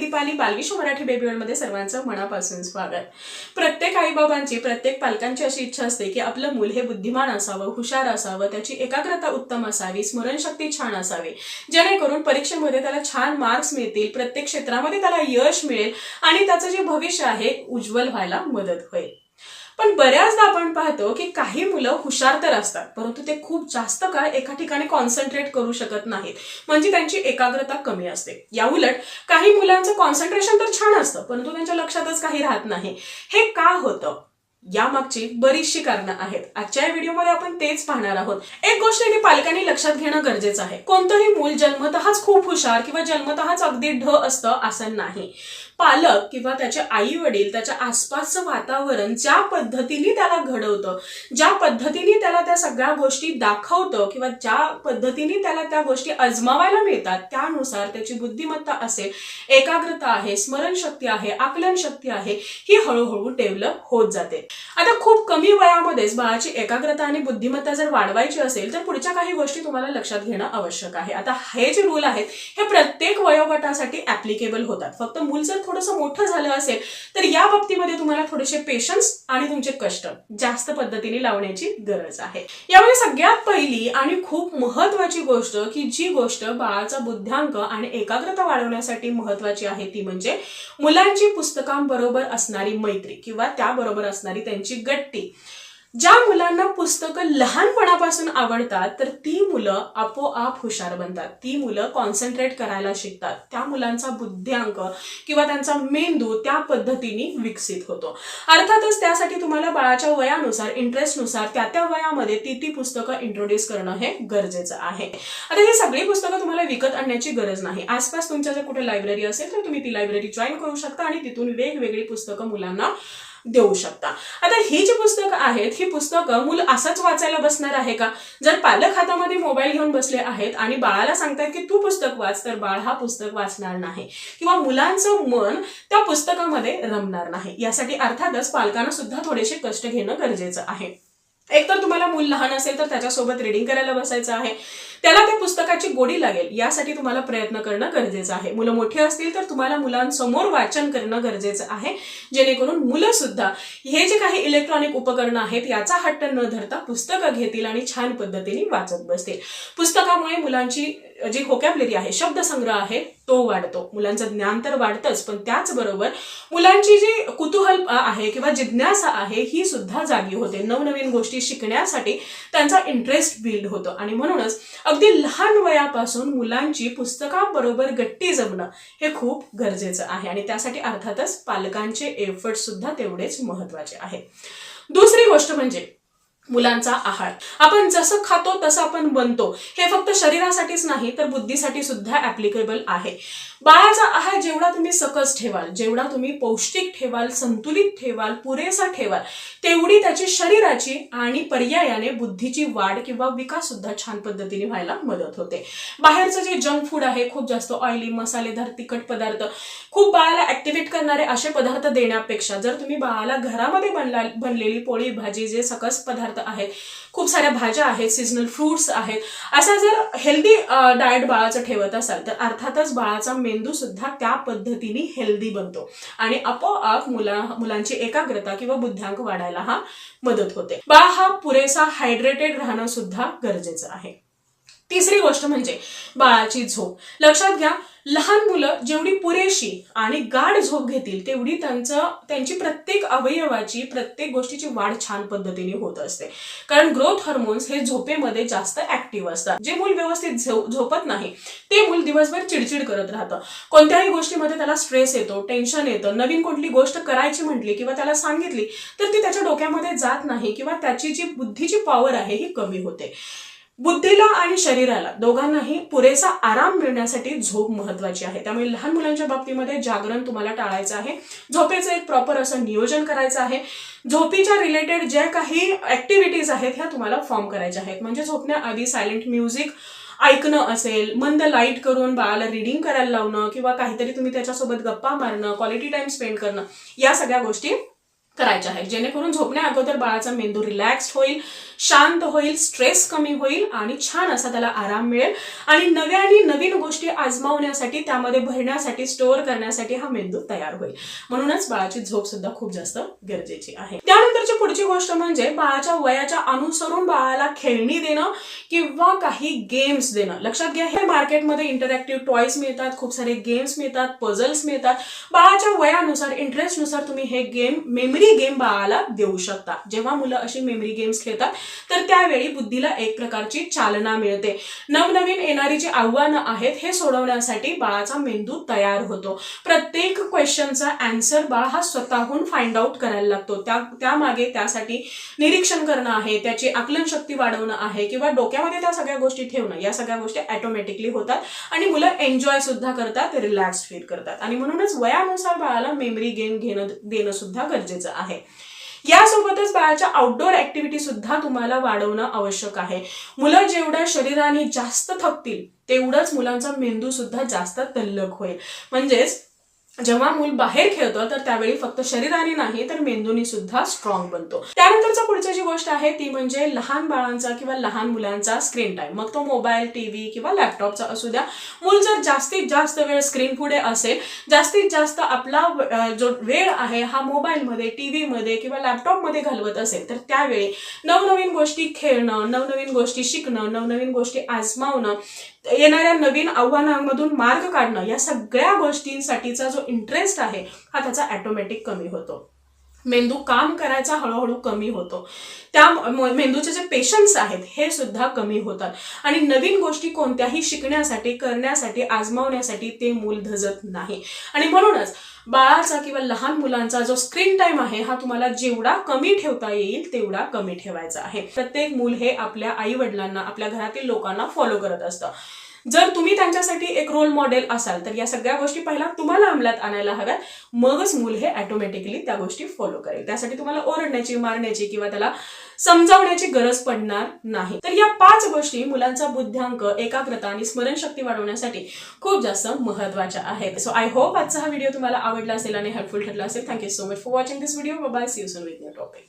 Deepali बालविश्व Marathi baby सर्वांचं मनापासून स्वागत. प्रत्येक आईबाबांची प्रत्येक पालकांची अशी इच्छा असते की आपलं मूल हे बुद्धिमान असावं हुशार असावं त्याची एकाग्रता उत्तम असावी स्मरणशक्ती छान असावी. जेणेकरून परीक्षेमध्ये त्याला छान मार्क्स मिळतील प्रत्येक क्षेत्रामध्ये त्याला यश मिळेल आणि त्याचं जे भविष्य आहे उज्ज्वल व्हायला मदत होईल. पण बऱ्याचदा आपण पाहतो की काही मुलं हुशार तर असतात परंतु ते खूप जास्त काळ एका ठिकाणी कॉन्सन्ट्रेट करू शकत नाहीत. म्हणजे त्यांची एकाग्रता कमी असते. या उलट काही मुलांचं कॉन्सन्ट्रेशन तर छान असतं परंतु त्यांच्या लक्षातच काही राहत नाही. हे का होतं? यामागची बरीचशी कारणं आहेत. आजच्या या व्हिडिओमध्ये आपण तेच पाहणार आहोत. एक गोष्ट आहे की पालकांनी लक्षात घेणं गरजेचं आहे. कोणतंही मूल जन्मतःच खूप हुशार किंवा जन्मतःच अगदी ढ असतं असं नाही. पालक किंवा त्याचे आई वडील त्याच्या आसपासचं वातावरण ज्या पद्धतीने त्याला घडवतं ज्या पद्धतीने त्याला त्या सगळ्या गोष्टी दाखवतं किंवा ज्या पद्धतीने त्याला त्या गोष्टी अजमावायला मिळतात त्यानुसार त्याची बुद्धिमत्ता असेल एकाग्रता आहे स्मरणशक्ती आहे आकलन शक्ती आहे ही हळूहळू डेव्हलप होत जाते. आता खूप कमी वयामध्येच बाळाची एकाग्रता आणि बुद्धिमत्ता जर वाढवायची असेल तर पुढच्या काही गोष्टी तुम्हाला लक्षात घेणं आवश्यक आहे. आता हे जे रूल आहेत हे प्रत्येक वयोगटासाठी ऍप्लिकेबल होतात. फक्त मूल जर थोडंसं मोठं झालं असेल तर या बाबतीमध्ये तुम्हाला थोडेसे पेशन्स आणि तुमचे कष्ट जास्त पद्धतीने लावण्याची गरज आहे. यामध्ये सगळ्यात पहिली आणि खूप महत्वाची गोष्ट की जी गोष्ट बाळाचा बुद्ध्यांक आणि एकाग्रता वाढवण्यासाठी महत्वाची आहे ती म्हणजे मुलांची पुस्तकांबरोबर असणारी मैत्री किंवा त्याबरोबर असणारी त्यांची गट्टी. ज्या मुलांना पुस्तकं लहानपणापासून आवडतात तर ती मुलं आपोआप हुशार बनतात. ती मुलं कॉन्सन्ट्रेट करायला शिकतात. त्या मुलांचा बुद्ध्यांक किंवा त्यांचा मेंदू त्या पद्धतीने विकसित होतो. अर्थातच त्यासाठी तुम्हाला बाळाच्या वयानुसार इंटरेस्टनुसार त्या त्या वयामध्ये ती ती पुस्तकं इंट्रोड्यूस करणं हे गरजेचं आहे. आता ही सगळी पुस्तकं तुम्हाला विकत आणण्याची गरज नाही. आसपास तुमच्या जर कुठे लायब्ररी असेल तर तुम्ही ती लायब्ररी जॉईन करू शकता आणि तिथून वेगवेगळी पुस्तकं मुलांना देऊ शकता. आता ही जी पुस्तकं आहेत ही पुस्तकं मुलं असंच वाचायला बसणार आहे का? जर पालक हातामध्ये मोबाईल घेऊन बसले आहेत आणि बाळाला सांगतात की तू पुस्तक वाच तर बाळ हा पुस्तक वाचणार नाही. किंवा मुलांचं मन त्या पुस्तकामध्ये रमणार नाही. यासाठी अर्थातच पालकांना सुद्धा थोडेसे कष्ट घेणं गरजेचं आहे. एक तर तुम्हाला मूल लहान असेल तर त्याच्यासोबत रिडिंग करायला बसायचं आहे. त्याला त्या पुस्तकाची गोडी लागेल यासाठी तुम्हाला प्रयत्न करणं गरजेचं आहे. मुलं मोठी असतील तर तुम्हाला मुलांसमोर वाचन करणं गरजेचं आहे. जेणेकरून मुलं सुद्धा हे जे काही इलेक्ट्रॉनिक उपकरणं आहेत याचा हट्ट न धरता पुस्तकं घेतील आणि छान पद्धतीने वाचत बसतील. पुस्तकामुळे मुलांची जी होकॅबलरी आहे शब्दसंग्रह आहे तो वाढतो. मुलांचं ज्ञान तर वाढतंच पण त्याचबरोबर मुलांची जी कुतूहल आहे किंवा जिज्ञासा आहे ही सुद्धा जागी होते. नवनवीन गोष्टी शिकण्यासाठी त्यांचा इंटरेस्ट बिल्ड होतो. आणि म्हणूनच अगदी लहान वयापासून मुलांची पुस्तकाबरोबर गट्टी जमणं हे खूप गरजेचं आहे. आणि त्यासाठी अर्थातच पालकांचे एफर्ट सुद्धा तेवढेच महत्त्वाचे आहे. दुसरी गोष्ट म्हणजे मुलांचा आहार. आपण जसं खातो तसं आपण बनतो. हे फक्त शरीरासाठीच नाही तर बुद्धीसाठी सुद्धा ऍप्लिकेबल आहे. बाळाचा आहार जेवढा तुम्ही सकस ठेवाल जेवढा तुम्ही पौष्टिक ठेवाल संतुलित ठेवाल पुरेसा ठेवाल तेवढी त्याची शरीराची आणि पर्यायाने बुद्धीची वाढ किंवा विकास सुद्धा छान पद्धतीने व्हायला मदत होते. बाहेरचं जे जंक फूड आहे खूप जास्त ऑइली मसालेदार तिखट पदार्थ खूप बाळाला ऍक्टिव्हेट करणारे असे पदार्थ देण्यापेक्षा जर तुम्ही बाळाला घरामध्ये बनला बनलेली पोळी भाजी जे सकस पदार्थ आहेत. खूप साऱ्या भाज्या आहेत सीझनल फ्रुट्स आहेत. असा जर हेल्दी डाएट बाळाचं ठेवत असाल तर अर्थातच बाळाचा मेंदू सुद्धा त्या पद्धतीने हेल्दी बनतो. आणि आपोआप मुला मुलांची एकाग्रता किंवा बुद्ध्यांक वाढायला हा मदत होते. बाळ हा पुरेसा हायड्रेटेड राहणं सुद्धा गरजेचं आहे. तिसरी गोष्ट म्हणजे बाळाची झोप. लक्षात घ्या लहान मुलं जेवढी पुरेशी आणि गाढ झोप घेतील तेवढी त्यांचं त्यांची प्रत्येक अवयवाची प्रत्येक गोष्टीची वाढ छान पद्धतीने होत असते. कारण ग्रोथ हार्मोन्स हे झोपेमध्ये जास्त ऍक्टिव्ह असतात. जे मूल व्यवस्थित झोपत नाही ते मूल दिवसभर चिडचिड करत राहतं. कोणत्याही गोष्टीमध्ये त्याला स्ट्रेस येतो टेन्शन येतं नवीन कुठली गोष्ट करायची म्हटली किंवा त्याला सांगितली तर ती त्याच्या डोक्यामध्ये जात नाही किंवा त्याची जी बुद्धीची पॉवर आहे ही कमी होते. बुद्धीला आणि शरीराला दोघांनाही पुरेसा आराम मिळण्यासाठी झोप महत्वाची आहे. त्यामुळे लहान मुलांच्या बाबतीमध्ये जागरण तुम्हाला टाळायचं आहे. झोपेचं एक प्रॉपर असं नियोजन करायचं आहे. झोपीच्या रिलेटेड ज्या काही ऍक्टिव्हिटीज आहेत ह्या तुम्हाला फॉर्म करायच्या आहेत. म्हणजे झोपण्याआधी सायलेंट म्युझिक ऐकणं असेल मंद लाइट करून बाळाला रिडिंग करायला लावणं किंवा काहीतरी तुम्ही त्याच्यासोबत गप्पा मारणं क्वालिटी टाईम स्पेंड करणं या सगळ्या गोष्टी करायच्या आहेत. जेणेकरून झोपण्या अगोदर बाळाचा मेंदू रिलॅक्स्ड होईल शांत होईल स्ट्रेस कमी होईल आणि छान असा त्याला आराम मिळेल. आणि नव्या आणि नवीन गोष्टी आजमावण्यासाठी त्यामध्ये भरण्यासाठी स्टोअर करण्यासाठी हा मेंदू तयार होईल. म्हणूनच बाळाची झोप सुद्धा खूप जास्त गरजेची आहे. त्या पुढची गोष्ट म्हणजे बाळाच्या वयाच्या अनुसरून बाळाला खेळणी देणं किंवा काही गेम्स देणं. लक्षात घ्या हे मार्केटमध्ये इंटरॅक्टिव्ह टॉयज मिळतात खूप सारे गेम्स मिळतात पझल्स मिळतात. बाळाच्या वयानुसार इंटरेस्टनुसार तुम्ही हे गेम मेमरी गेम बाळाला देऊ शकता. जेव्हा मुलं अशी मेमरी गेम्स खेळतात तर त्यावेळी बुद्धीला एक प्रकारची चालना मिळते. नवनवीन येणारी जी आव्हानं आहेत हे सोडवण्यासाठी बाळाचा मेंदू तयार होतो. प्रत्येक क्वेश्चनचा अँसर बाळ हा स्वतःहून फाइंड आउट करायला लागतो. त्या त्यामागे त्यासाठी निरीक्षण करणं आहे त्याची आकलन शक्ती वाढवणं आहे किंवा डोक्यामध्ये त्या सगळ्या गोष्टी ठेवणं या सगळ्या गोष्टी ऑटोमॅटिकली होतात आणि मुलं एन्जॉय सुद्धा करतात रिलॅक्स फील करतात. आणि म्हणूनच वयानुसार बाळाला मेमरी गेम घेणं देणं सुद्धा गरजेचं आहे. यासोबतच बाळाच्या आउटडोअर ऍक्टिव्हिटी सुद्धा तुम्हाला वाढवणं आवश्यक आहे. मुलं जेवढ्या शरीराने जास्त थकतील तेवढंच मुलांचा मेंदू सुद्धा जास्त तल्लक होईल. म्हणजेच जेव्हा मूल बाहेर खेळतो तर त्यावेळी फक्त शरीराने नाही तर मेंदूनी सुद्धा स्ट्रॉंग बनतो. त्यानंतरचा पुढची जी गोष्ट आहे ती म्हणजे लहान बाळांचा किंवा लहान मुलांचा स्क्रीन टाइम मग तो मोबाईल टीव्ही किंवा लॅपटॉपचा असू द्या. मूल जर जास्तीत जास्त वेळ स्क्रीन पुढे असेल जास्तीत जास्त आपला जो वेळ आहे हा मोबाईलमध्ये टीव्हीमध्ये किंवा लॅपटॉपमध्ये घालवत असेल तर त्यावेळी नवनवीन गोष्टी खेळणं नवनवीन गोष्टी शिकणं नवनवीन गोष्टी आजमावणं येणाऱ्या नवीन आव्हानांमधून मार्ग काढणं या सगळ्या गोष्टींसाठीचा जो इंटरेस्ट आहे हा त्याचा ॲटोमॅटिक कमी होतो. मेंदू काम करायचा हळूहळू कमी होतो. त्या मेंदूचे जे पेशन्स आहेत हे सुद्धा कमी होतात. आणि नवीन गोष्टी कोणत्याही शिकण्यासाठी करण्यासाठी आजमावण्यासाठी ते मूल धजत नाही. आणि म्हणूनच बाळाचा किंवा लहान मुलांचा जो स्क्रीन टाइम आहे हा तुम्हाला जेवढा कमी ठेवता येईल तेवढा कमी ठेवायचा आहे. प्रत्येक मूल हे आपल्या आई वडिलांना आपल्या घरातील लोकांना फॉलो करत असतं. जर तुम्ही त्यांच्यासाठी एक रोल मॉडेल असाल तर या सगळ्या गोष्टी पहिला तुम्हाला अंमलात आणायला हव्यात. मगच मूल हे ऑटोमॅटिकली त्या गोष्टी फॉलो करेल. त्यासाठी तुम्हाला ओरडण्याची मारण्याची किंवा त्याला समजावण्याची गरज पडणार नाही. तर या पाच गोष्टी मुलांचा बुद्ध्यांक एकाग्रता आणि स्मरणशक्ती वाढवण्यासाठी खूप जास्त महत्त्वाच्या आहेत. सो आय होप आजचा हा व्हिडिओ तुम्हाला आवडला असेल आणि हेल्पफुल ठरला असेल. Thank you so much for watching this video bye see you soon with new topic